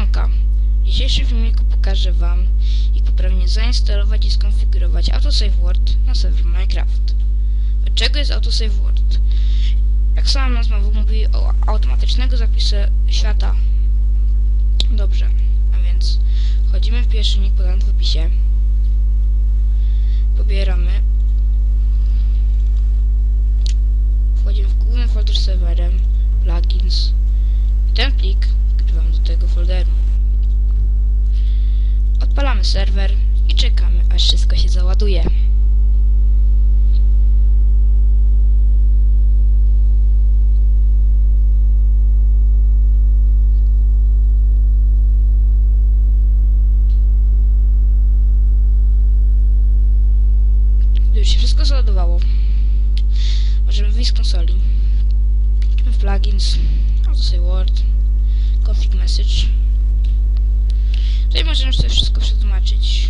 Siemka! W dzisiejszym filmiku pokażę Wam, jak poprawnie zainstalować i skonfigurować Autosave Word na serwer Minecraft. Od czego jest Autosave Word? Jak sama nazwa mówi o automatycznego zapisu świata. Dobrze, a więc wchodzimy w pierwszy link podany w opisie. Pobieramy. Wchodzimy w główny folder z serwerem, plugins i ten plik wgrywamy do tego folderu. Odpalamy serwer i czekamy aż wszystko się załaduje. Już się wszystko załadowało, możemy wyjść z konsoli. W plugins, autosave word, config message. Tutaj możemy sobie wszystko przetłumaczyć.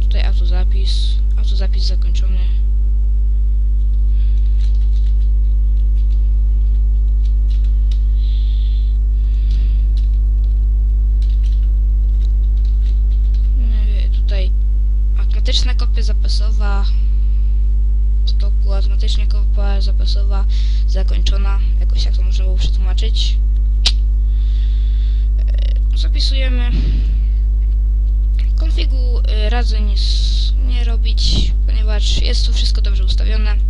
Tutaj autozapis, autozapis zakończony. Yy, Tutaj automatyczna kopia zapasowa toku, automatycznie kopia zapasowa zakończona. Jakoś jak to można było przetłumaczyć. Yy, Zapisujemy. Konfigu yy, radzę nic nie robić, ponieważ jest tu wszystko dobrze ustawione. Yy,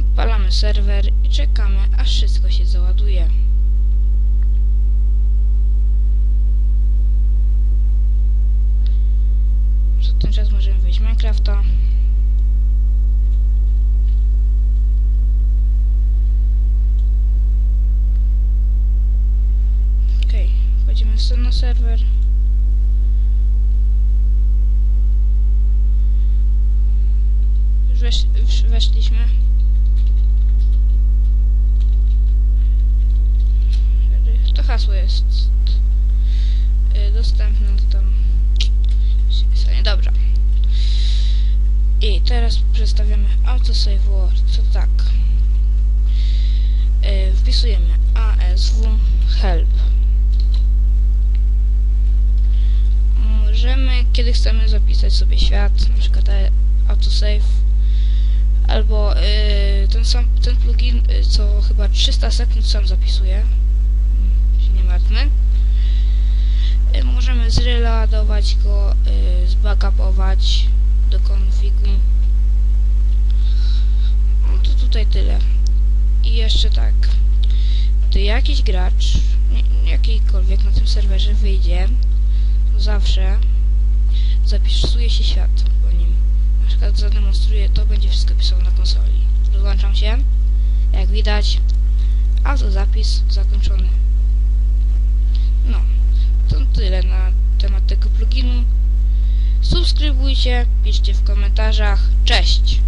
Odpalamy serwer i czekamy, aż wszystko się załaduje. Przez ten z Minecrafta. Okej, wchodzimy sobie na serwer. Wesz, już weszliśmy. To hasło jest y, dostępne, to tam teraz przedstawiamy autosave word. To tak. Yy, wpisujemy asw help. Możemy, kiedy chcemy zapisać sobie świat, na przykład e- autosave, albo yy, ten sam ten plugin, co chyba 300 sekund sam zapisuje. Się nie martwmy. Możemy zreloadować go, zbackupować do konfigu. No to tutaj tyle. I jeszcze tak. Gdy jakiś gracz, jakikolwiek na tym serwerze wyjdzie, to zawsze zapisuje się świat po nim. Na przykład zademonstruję, to będzie wszystko pisało na konsoli. Rozłączam się. Jak widać, autozapis zakończony. No. To tyle na temat tego pluginu. Subskrybujcie, piszcie w komentarzach. Cześć!